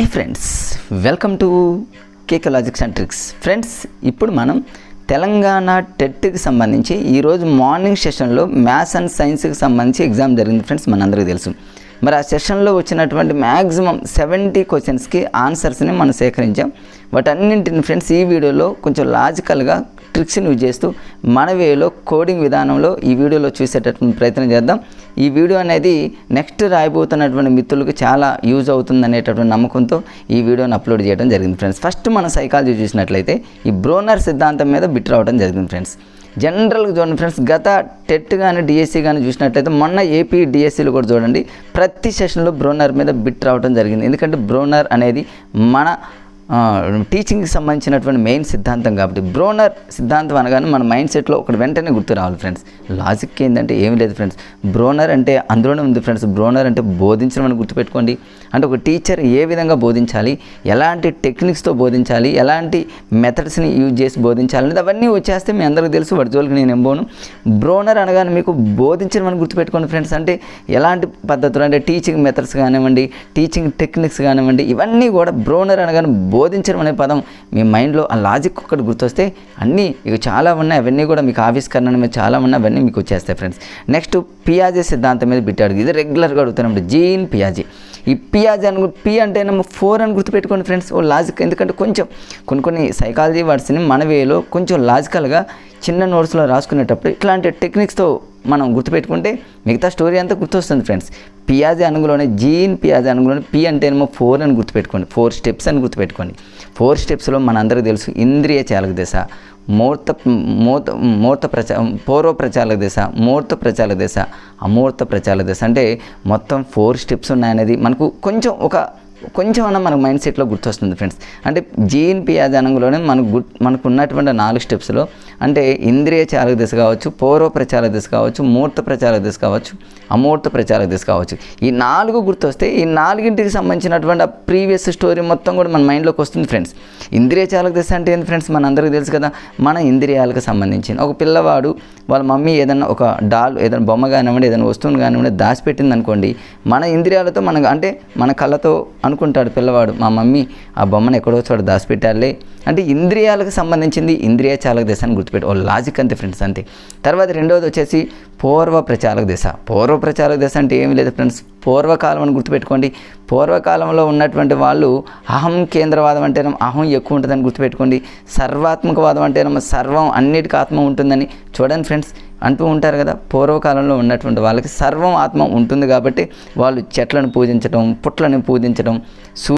Hi friends welcome to KK logics and tricks friends ఇప్పుడు మనం తెలంగాణ టెట్కి సంబంధించి ఈరోజు మార్నింగ్ సెషన్లో మ్యాథ్స్ అండ్ సైన్స్కి సంబంధించి ఎగ్జామ్ జరిగింది ఫ్రెండ్స్ మనందరికీ తెలుసు. మరి ఆ సెషన్లో వచ్చినటువంటి మ్యాక్సిమం సెవెంటీ క్వశ్చన్స్కి ఆన్సర్స్ని మనం సేకరించాం. వాటన్నింటిని ఫ్రెండ్స్ ఈ వీడియోలో కొంచెం లాజికల్గా ట్రిక్స్ని యూజ్ చేస్తూ మన వేలో కోడింగ్ విధానంలో ఈ వీడియోలో చూసేటటువంటి ప్రయత్నం చేద్దాం. ఈ వీడియో అనేది నెక్స్ట్ రాయబోతున్నటువంటి మిత్రులకు చాలా యూజ్ అవుతుంది అనేటటువంటి నమ్మకంతో ఈ వీడియోని అప్లోడ్ చేయడం జరిగింది ఫ్రెండ్స్. ఫస్ట్ మన సైకాలజీ చూసినట్లయితే ఈ బ్రోనర్ సిద్ధాంతం మీద బిట్ రావడం జరిగింది ఫ్రెండ్స్. జనరల్గా చూడండి ఫ్రెండ్స్ గత టెట్ కానీ డిఎస్సి కానీ చూసినట్లయితే మొన్న ఏపీ డిఎస్సీలు కూడా చూడండి ప్రతి సెషన్లో బ్రోనర్ మీద బిట్ రావడం జరిగింది. ఎందుకంటే బ్రోనర్ అనేది మన టీచింగ్కి సంబంధించినటువంటి మెయిన్ సిద్ధాంతం కాబట్టి బ్రోనర్ సిద్ధాంతం అనగానే మన మైండ్ సెట్లో ఒకటి వెంటనే గుర్తు రావాలి ఫ్రెండ్స్ లాజిక్ ఏంటంటే ఏమి లేదు ఫ్రెండ్స్ బ్రోనర్ అంటే అందులోనే ఉంది ఫ్రెండ్స్ బ్రోనర్ అంటే బోధించడం అని గుర్తుపెట్టుకోండి. అంటే ఒక టీచర్ ఏ విధంగా బోధించాలి? ఎలాంటి టెక్నిక్స్తో బోధించాలి? ఎలాంటి మెథడ్స్ని యూజ్ చేసి బోధించాలి అనేది అవన్నీ వచ్చేస్తే మీ అందరికీ తెలుసు. వాటి జోలికి నేను ఎంబోను బ్రోనర్ అనగానే మీకు బోధించడం అని గుర్తుపెట్టుకోండి ఫ్రెండ్స్ అంటే ఎలాంటి పద్ధతులు? అంటే టీచింగ్ మెథడ్స్ కానివ్వండి టీచింగ్ టెక్నిక్స్ కానివ్వండి ఇవన్నీ కూడా బ్రోనర్ అనగానే బోధించడం అనే పదం మీ మైండ్లో ఆ లాజిక్ ఒక్కటి గుర్తొస్తే అన్నీ ఇక చాలా ఉన్నాయి. అవన్నీ కూడా మీకు ఆవిష్కరణ మీద చాలా ఉన్నాయి. అవన్నీ మీకు వచ్చేస్తాయి ఫ్రెండ్స్. నెక్స్ట్ పియాజే సిద్ధాంతం మీద బిట్టాడు ఇది రెగ్యులర్గా అడుగుతున్నాం జీన్ పియాజీ. ఈ పియాజీ అని పి అంటే నమ్మ ఫోర్ అని గుర్తుపెట్టుకోండి ఫ్రెండ్స్. ఓ లాజిక్. ఎందుకంటే కొంచెం కొన్ని కొన్ని సైకాలజీ వర్డ్స్ని మన వేలో కొంచెం లాజికల్గా చిన్న నోట్స్లో రాసుకునేటప్పుడు ఇట్లాంటి టెక్నిక్స్తో మనం గుర్తుపెట్టుకుంటే మిగతా స్టోరీ అంతా గుర్తొస్తుంది ఫ్రెండ్స్. పియాజీ అనుగులోనే జీన్ పియాజీ అనుగులోనే పి ఏమో ఫోర్ అని గుర్తుపెట్టుకోండి. ఫోర్ స్టెప్స్ అని గుర్తుపెట్టుకోండి. ఫోర్ స్టెప్స్లో మనందరికీ తెలుసు ఇంద్రియ చాలక దశ మూర్త మూర్త మూర్త ప్రచా పూర్వ ప్రచారక దశ మూర్త ప్రచారక దశ అమూర్త ప్రచారక దశ. అంటే మొత్తం ఫోర్ స్టెప్స్ ఉన్నాయనేది మనకు కొంచెం ఒక కొంచెం అన్న మనకు మైండ్ సెట్లో గుర్తొస్తుంది ఫ్రెండ్స్. అంటే జీన్ పియాజనంలోనే మనకు గుర్ మనకు ఉన్నటువంటి నాలుగు స్టెప్స్లో అంటే ఇంద్రియ చాలక దిశ కావచ్చు పౌర ప్రచార దిశ కావచ్చు మూర్త ప్రచారక దిశ కావచ్చు అమూర్త ప్రచారక దిశ కావచ్చు. ఈ నాలుగు గుర్తొస్తే ఈ నాలుగింటికి సంబంధించినటువంటి ఆ ప్రీవియస్ స్టోరీ మొత్తం కూడా మన మైండ్లోకి వస్తుంది ఫ్రెండ్స్. ఇంద్రియ చాలక దిశ అంటే ఏంటి ఫ్రెండ్స్? మన అందరికీ తెలుసు కదా మన ఇంద్రియాలకు సంబంధించిన ఒక పిల్లవాడు వాళ్ళ మమ్మీ ఏదైనా ఒక డాల్ ఏదైనా బొమ్మ కానివ్వండి ఏదైనా వస్తువుని కానివ్వండి దాచిపెట్టింది అనుకోండి మన ఇంద్రియాలతో మన అంటే మన కళ్ళతో అనుకుంటాడు పిల్లవాడు మా మమ్మీ ఆ బొమ్మను ఎక్కడో చోట దాచిపెట్టాలే. అంటే ఇంద్రియాలకు సంబంధించింది ఇంద్రియ చాలక దిశ అని గుర్తుపెట్టు ఓ లాజిక్ అంతే ఫ్రెండ్స్ అంతే. తర్వాత రెండవది వచ్చేసి పూర్వ ప్రచారక దశ. పూర్వ ప్రచారక దశ అంటే ఏమి లేదు ఫ్రెండ్స్. పూర్వకాలం అని గుర్తుపెట్టుకోండి. పూర్వకాలంలో ఉన్నటువంటి వాళ్ళు అహం కేంద్రవాదం అంటేనేమో అహం ఎక్కువ ఉంటుందని గుర్తుపెట్టుకోండి. సర్వాత్మకవాదం అంటేనేమో సర్వం అన్నిటికీ ఆత్మ ఉంటుందని చూడండి ఫ్రెండ్స్. అంటూ ఉంటారు కదా పూర్వకాలంలో ఉన్నటువంటి వాళ్ళకి సర్వం ఆత్మ ఉంటుంది కాబట్టి వాళ్ళు చెట్లను పూజించడం పుట్లను పూజించడం సూ